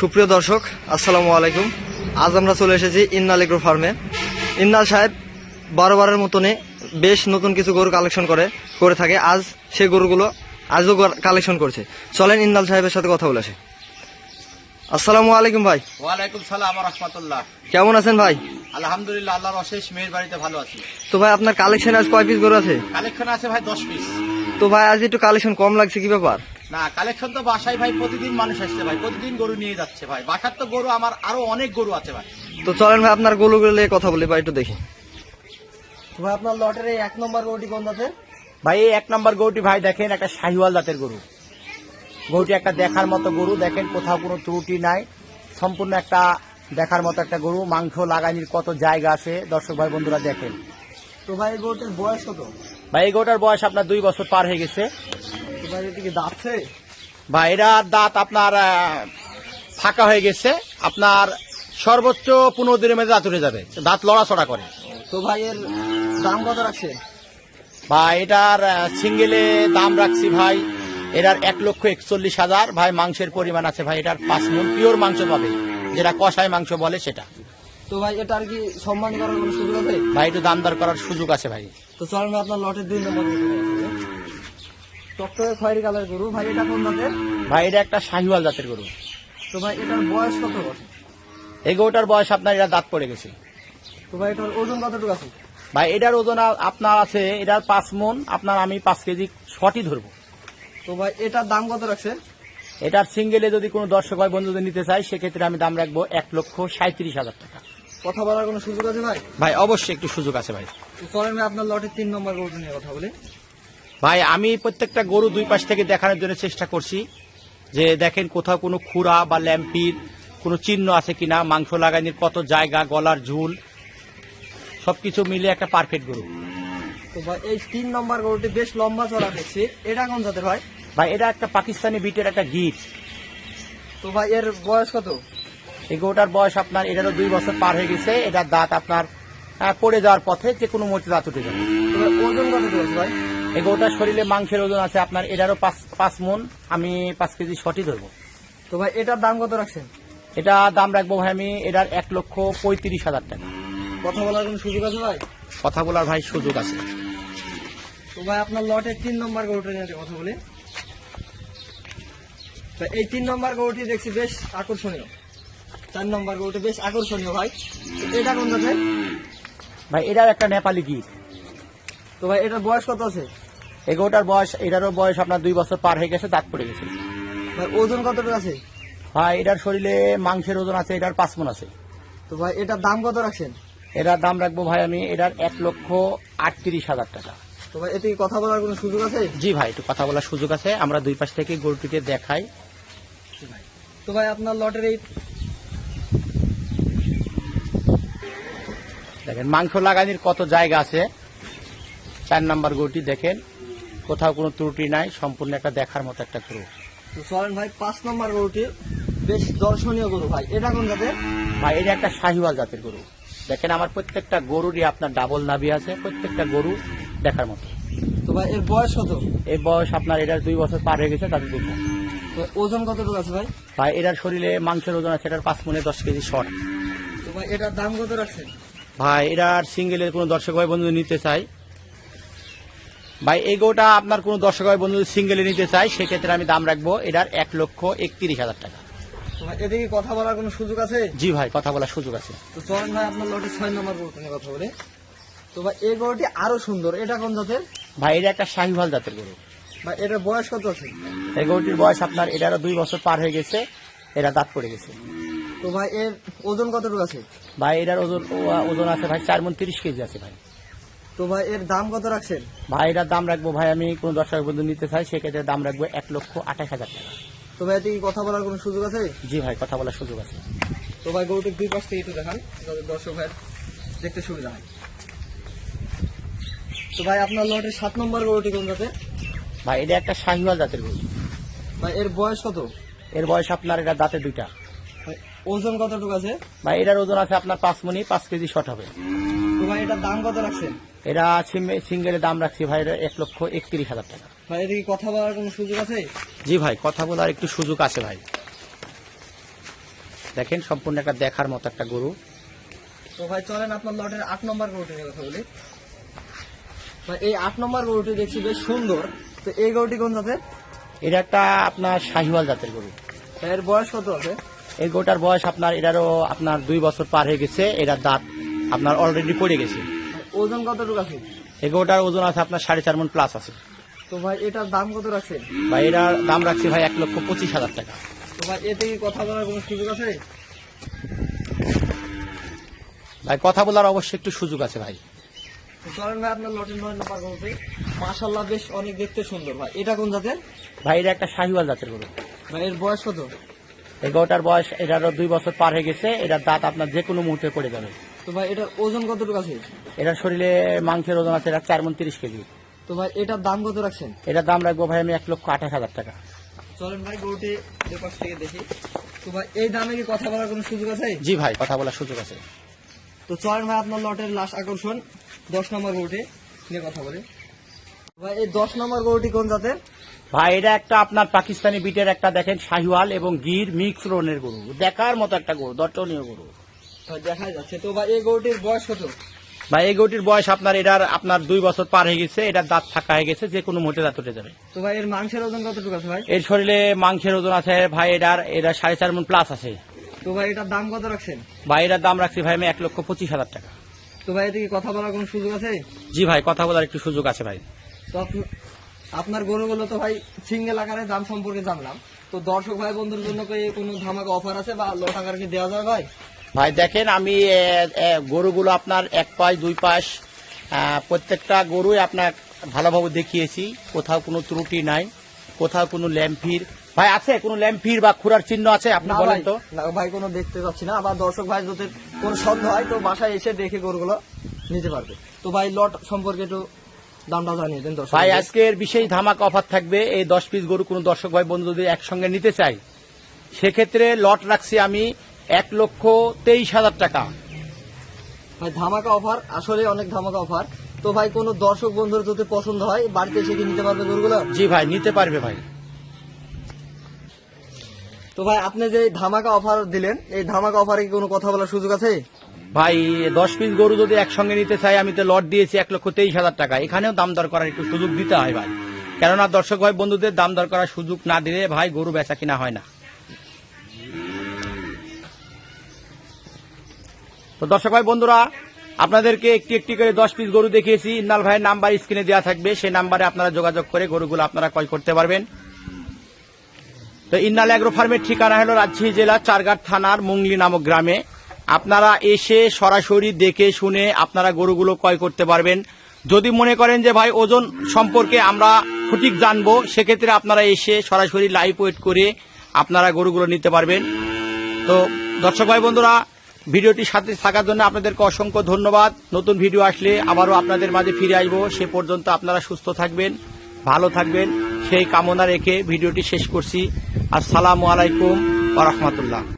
সুপ্রিয় দর্শক আসসালামু আলাইকুম। আজ আমরা চলে এসেছি ইন্নাল এগ্রো ফার্মে। ইন্নাল সাহেব বারোবারের মতনে বেশ নতুন কিছু গরু কালেকশন করে করে থাকে। আজ সেই গরুগুলো আজও কালেকশন করছে। চলেন ইন্নাল সাহেবের সাথে কথা বলে আসি। আসসালামু আলাইকুম ভাই। ওয়ালাইকুম সালাম রহমতুল্লাহ। কেমন আছেন ভাই? আলহামদুলিল্লাহ আল্লাহর অশেষ মেয়ের বাড়িতে ভালো আছি। তো ভাই আপনার কালেকশন আজ কয় পিস গরু আছে? কালেকশন আছে ভাই দশ পিস তো ভাই আজ একটু কালেকশন কম লাগছে কি ব্যাপার? না কালেকশন তো বাসায় ভাই প্রতিদিন মানুষ আসছে ভাই প্রতিদিন গরু নিয়ে যাচ্ছে ভাই। বাসার তো গরু আমার আরও অনেক গরু আছে ভাই। তো চলেন ভাই আপনার গরুগুলো নিয়ে কথা বলি ভাই একটু দেখি। ভাই আপনার লটের এই এক নম্বর গরুটি কোন আছে ভাই এই এক নম্বর গরুটি ভাই দেখেন একটা শাহিওয়াল জাতের গরু। গরুটি একটা দেখার মতো গরু দেখেন কোথাও কোনো ত্রুটি নাই। সম্পূর্ণ একটা দেখার মতো একটা গরু মাংস লাগানির কত জায়গা আছে দর্শক ভাই বন্ধুরা দেখেন। তো ভাই এই গরুটির বয়স কত? ভাই এই গরুটার বয়স আপনার দুই বছর পার হয়ে গেছে। বা এটার দাঁত আপনার ফাঁকা হয়ে গেছে। আপনার সর্বোচ্চ পনেরো দিনের মধ্যে দাঁত উঠে যাবে। দাঁত লড়াচড়া করে। তো ভাই এর দাম কত রাখছে? বা এটার সিঙ্গেলে দাম রাখছি ভাই এটার এক লক্ষ একচল্লিশ হাজার। ভাই মাংসের পরিমাণ আছে ভাই এটার পাঁচ মন পিওর মাংস পাবে যেটা কষায় মাংস বলে সেটা। তো ভাই এটার কি সম্মান করার কোনো সুযোগ আছে? ভাই একটু দাম দর করার সুযোগ আছে ভাই। তো চলেন আপনার লটের দুই নম্বর গরুটি নিয়ে কথা বলি। টকটকে খয়েরি কালার গরু। ভাই এটা কোন ভাই এটা একটা শাহিওয়াল জাতের গরু। তো ভাই এটার বয়স কত? বছর এই গরুটার বয়স আপনার এটা দাঁত পড়ে গেছে। তো ভাই এটার ওজন কতটুকু আছে? ভাই এটার ওজন আপনার আছে এটার পাঁচ মন আপনার আমি পাঁচ কেজি ছটি ধরবো। তো ভাই এটার দাম কত রাখছে এটার সিঙ্গেলে যদি কোনো দর্শক ভাই বন্ধুদের নিতে চাই সেক্ষেত্রে আমি দাম রাখব এক লক্ষ সাঁত্রিশ হাজার টাকা। কথা বলার কোনো সুযোগ আছে ভাই? ভাই অবশ্যই একটু সুযোগ আছে ভাই। চলেন আপনার লটের তিন নম্বর গরুটি নিয়ে কথা বলি। ভাই আমি প্রত্যেকটা গরু দুই পাশ থেকে দেখানোর জন্য চেষ্টা করছি যে দেখেন কোথাও কোনো খুরা বা ল্যাম্পির কোনো চিহ্ন আছে কিনা মাংস লাগানির কত জায়গা গলার ঝুল সবকিছু মিলে একটা পারফেক্ট গরু। তো ভাই এই তিন নম্বর গরুটি বেশ লম্বা চড়া দেখছি। এটা কোন জাতের ভাই? ভাই এটা একটা পাকিস্তানি বিটের একটা গিট তো ভাই এর বয়স কত? এই গরুটার বয়স আপনার এটারও দুই বছর পার হয়ে গেছে এটার দাঁত আপনার পড়ে যাওয়ার পথে যে কোনো মুহূর্তে দাঁত উঠে যাবে। ওজন কত ভাই? এই গরুটার শরীরে মাংসের ওজন আছে আপনার এটারও পাঁচ পাঁচ মন আমি পাঁচ কেজি সঠিক ধরবো। তো ভাই এটার দাম কত রাখছেন? এটা দাম রাখব ভাই আমি এটার এক লক্ষ পঁয়ত্রিশ হাজার টাকা। কথা বলার কোনো সুযোগ আছে ভাই? কথা বলার ভাই সুযোগ আছে। তো ভাই আপনার লটের তিন নম্বর গরুটা নিয়ে কথা বলি। তো এই তিন নম্বর গরুটি দেখছি বেশ আকর্ষণীয়। চার নম্বর গরুটি বেশ আকর্ষণীয় ভাই। এটা কোন জাতের? ভাই এটার একটা নেপালি গিট তো ভাই এটার বয়স কত আছে? এই গরুটার বয়স এটারও বয়স আপনার দুই বছর পার হয়ে গেছে দাঁত পড়ে গেছে। ভাই ওজন কতটুকু আছে? ভাই এটার শরীরে মাংসের ওজন আছে এটার পাঁচ মন আছে। তো ভাই এটার দাম কত রাখছেন? এটার দাম রাখব ভাই আমি এটার এক লক্ষ আটত্রিশ হাজার টাকা। তো ভাই এতে কথা বলার কোনো সুযোগ আছে? জি ভাই একটু কথা বলার সুযোগ আছে আমরা দুই পাশ থেকে গরুটিকে দেখাই। তো ভাই আপনার লটের এই দেখেন মাংস লাগানির কত জায়গা আছে। চার নাম্বার গরুটি দেখেন কোথাও কোনো ত্রুটি নাই সম্পূর্ণ একটা দেখার মতো একটা গরু। তো চলেন ভাই পাঁচ নম্বর গরুটি বেশ দর্শনীয় গরু ভাই। এটা কোন জাতের? ভাই এটা একটা শাহিওয়াল জাতের গরু। দেখেন আমার প্রত্যেকটা গরুরই আপনার ডাবল নাভি আছে প্রত্যেকটা গরু দেখার মতো। তো ভাই এর বয়স কত? এই বয়স আপনার এটার দুই বছর পার হয়ে গেছে তাদের দুটো ওজন কতটুকু আছে ভাই? ভাই এটার শরীরে মাংসের ওজন আছে এটার পাঁচ মনে দশ কেজি শর্ট। তো ভাই এটার দাম কত রাখছেন? ভাই এটার সিঙ্গেলের কোনো দর্শক ভাই বন্ধু নিতে চাই ভাই এই গরুটা আপনার কোনো দর্শক বন্ধু সিঙ্গেলে নিতে চাই সেক্ষেত্রে আমি দাম রাখব এটার এক লক্ষ একত্রিশ হাজার টাকা। এতে কথা বলার কোনো সুযোগ আছে? জি ভাই কথা বলার সুযোগ আছে। তো চলেন ভাই আপনার লটের ছয় নম্বর নিয়ে কথা বলি। তো ভাই এই গরুটি আরও সুন্দর এটা কোন জাতের? ভাই এটা একটা শাহিওয়াল জাতের গরু। ভাই এটার বয়স কত আছে? এই গরুটির বয়স আপনার এটারও দুই বছর পার হয়ে গেছে এরা দাঁত পড়ে গেছে। তো ভাই এর ওজন কতটুকু আছে? ভাই এটার ওজন ওজন আছে ভাই চার মন তিরিশ কেজি আছে ভাই। তো ভাই এর দাম কত রাখছেন? ভাই এটার দাম রাখব ভাই আমি কোনো দর্শক বন্ধু নিতে চাই সেক্ষেত্রে দাম রাখব এক লক্ষ আঠাশ হাজার টাকা। তো ভাই এতে কি কথা বলার কোনো সুযোগ আছে? জি ভাই কথা বলার সুযোগ আছে। তো ভাই গরুটির দুই পাশ থেকে একটু দেখান যাতে দর্শক ভাই দেখতে সুবিধা হয়। তো ভাই আপনার লটের সাত নম্বর গরুটি কোন জাতের? ভাই এটা একটা শাহিওয়াল জাতের গরু। ভাই এর বয়স কত? এর বয়স আপনার এটা দাঁতে দুইটা। ওজন কতটুকু আছে? ভাই এটার ওজন আছে আপনার পাঁচ মনি পাঁচ কেজি শর্ট হবে। তো ভাই এটার দাম কত রাখছেন? এরা সিঙ্গেলের দাম রাখছি ভাই এটা এক লক্ষ একত্রিশ হাজার টাকা। ভাই এতে কি কথা বলার কোনো সুযোগ আছে? জি ভাই কথা বলার একটু সুযোগ আছে ভাই। দেখেন সম্পূর্ণ একটা দেখার মতো একটা গরু। তো ভাই চলেন আপনার লটের আট নম্বর গরুটি নিয়ে কথা বলি। ভাই এই আট নম্বর গরুটি দেখছি বেশ সুন্দর। তো এই গরুটি কোন জাতের? এটা একটা আপনার শাহিওয়াল জাতের গরু। এর বয়স কত আছে? এই গরুটার বয়স আপনার এটারও আপনার দুই বছর পার হয়ে গেছে এটার দাঁত আপনার অলরেডি পড়ে গেছে। ওজন কতটুকু আছে? এই গরুটার ওজন আছে আপনার সাড়ে চার মন প্লাস আছে। তো ভাই এটার দাম কত রাখছেন ভাই এটার দাম রাখছি ভাই এক লক্ষ পঁচিশ হাজার টাকা। তো ভাই এতে কি কথা বলার কোনো সুযোগ আছে? ভাই কথা বলার অবশ্যই একটু সুযোগ আছে ভাই। তো চলেন ভাই আপনার লটের নয় নম্বর গরুটি মাশাল্লাহ বেশ অনেক দেখতে সুন্দর ভাই। এটা কোন জাতের? ভাই এটা একটা শাহিওয়াল জাতের গরু। ভাই এর বয়স কত? এই গরুটার বয়স এটারও দুই বছর পার হয়ে গেছে। এটার দাঁত আপনার যে কোনো মুহূর্তে পড়ে যাবে। তো ভাই এটার ওজন কতটুকু আছে? এটার শরীরে মাংসের ওজন আছে এটা চার মন তিরিশ কেজি। তো ভাই এটার দাম কত রাখছেন? এটার দাম রাখব ভাই আমি এক লক্ষ আঠাশ হাজার টাকা। চলেন ভাই গরুটি থেকে দেখি। তো ভাই এই দামে কি কথা বলার কোনো সুযোগ আছে? জি ভাই কথা বলার সুযোগ আছে। তো চলেন ভাই আপনার লটের লাস্ট আকর্ষণ দশ নম্বর গরুটি নিয়ে কথা বলি। ভাই এই দশ নম্বর গরুটি কোন জাতের? ভাই এটা একটা আপনার পাকিস্তানি বিটের একটা দেখেন শাহিওয়াল এবং গির মিক্স রনের গরু। দেখার মতো একটা গরু দর্শনীয় গরু। দেখা যাচ্ছে। তো ভাই এই গরুটির বয়স কত? ভাই এই গরুটির বয়স আপনার এটার আপনার দুই বছর পার হয়ে গেছে এটার দাঁত ফাঁকা হয়ে গেছে যে কোনো মুহূর্তে দাঁত উঠে যাবে। তো ভাই এর মাংসের ওজন কতটুকু আছে ভাই? এর শরীরে মাংসের ওজন আছে ভাই এটার এটা সাড়ে চার মন প্লাস আছে। তো ভাই এটার দাম কত রাখছেন? ভাই এটার দাম রাখছি ভাই আমি এক লক্ষ পঁচিশ হাজার টাকা। তো ভাই এতে কি কথা বলার কোনো সুযোগ আছে? জি ভাই কথা বলার একটু সুযোগ আছে ভাই। তো আপনার গরুগুলো তো ভাই সিঙ্গেল আকারে দাম সম্পর্কে জানলাম। তো দর্শক ভাই বন্ধুর জন্য কোনো ধামাকা অফার আছে বা লট আকারে কি দেওয়া যায় ভাই? ভাই দেখেন আমি গরুগুলো আপনার এক পাশ দুই পাশ প্রত্যেকটা গরুই আপনার ভালোভাবে দেখিয়েছি। কোথাও কোনো ত্রুটি নাই কোথাও কোনো ল্যাম্পির। ভাই আছে কোনো ল্যাম্পির বা খুরার চিহ্ন আছে? আপনি বলেন তো। না ভাই কোনো দেখতে পাচ্ছি না। আবার দর্শক ভাই যদি কোনো সন্দেহ হয় তো বাসায় এসে দেখে গরুগুলো নিতে পারবে। তো ভাই লট সম্পর্কে একটু দামটা জানিয়ে দেন দর্শক ভাই আজকের বিশেষ ধামাক অফার থাকবে। এই দশ পিস গরু কোনো দর্শক ভাই বন্ধু যদি একসঙ্গে নিতে চাই সেক্ষেত্রে লট রাখছি আমি। এক লক্ষ তেইশ হাজার টাকা। ভাই ধামাকা অফার আসলে অনেক ধামাকা অফার তো ভাই কোনো দর্শক বন্ধুর যদি পছন্দ হয় বাড়িতে এসে কি নিতে পারবে গরুগুলো? জি ভাই নিতে পারবে ভাই। তো ভাই আপনি যে ধামাকা অফার দিলেন এই ধামাকা অফারে কি কোনো কথা বলার সুযোগ আছে? ভাই দশ পিস গরু যদি একসঙ্গে নিতে চাই আমি তো লট দিয়েছি এক লক্ষ তেইশ হাজার টাকা। এখানেও দাম দর করার একটু সুযোগ দিতে হয় ভাই। কেননা দর্শক ভাই বন্ধুদের দাম দর করার সুযোগ না দিলে ভাই গরু বেচা কিনা হয় না। তো দর্শক ভাই, বন্ধুরা, আপনাদেরকে একটি একটি করে দশ পিস গরু দেখিয়েছি। ইন্নাল ভাইয়ের নাম্বার স্ক্রিনে দেওয়া থাকবে। সেই নাম্বারে আপনারা যোগাযোগ করে গরুগুলো আপনারা ক্রয় করতে পারবেন। তো ইন্নাল অ্যাগ্রো ফার্মের ঠিকানা হলো রাজশাহী জেলা, চারঘাট থানার মুংলি নামক গ্রামে। আপনারা এসে সরাসরি দেখে শুনে আপনারা গরুগুলো ক্রয় করতে পারবেন। যদি মনে করেন যে, ভাই, ওজন সম্পর্কে আমরা সঠিক জানব, সেক্ষেত্রে আপনারা এসে সরাসরি লাইভ ওয়েট করে আপনারা গরুগুলো নিতে পারবেন। তো দর্শক ভাই, বন্ধুরা ভিডিওটি সাথে থাকার জন্য আপনাদেরকে অসংখ্য ধন্যবাদ। নতুন ভিডিও আসলে আবারও আপনাদের মাঝে ফিরে আসব সে পর্যন্ত আপনারা সুস্থ থাকবেন, ভালো থাকবেন। সেই কামনা রেখে ভিডিওটি শেষ করছি। আসসালামু আলাইকুম আ রাহমাতুল্লাহ।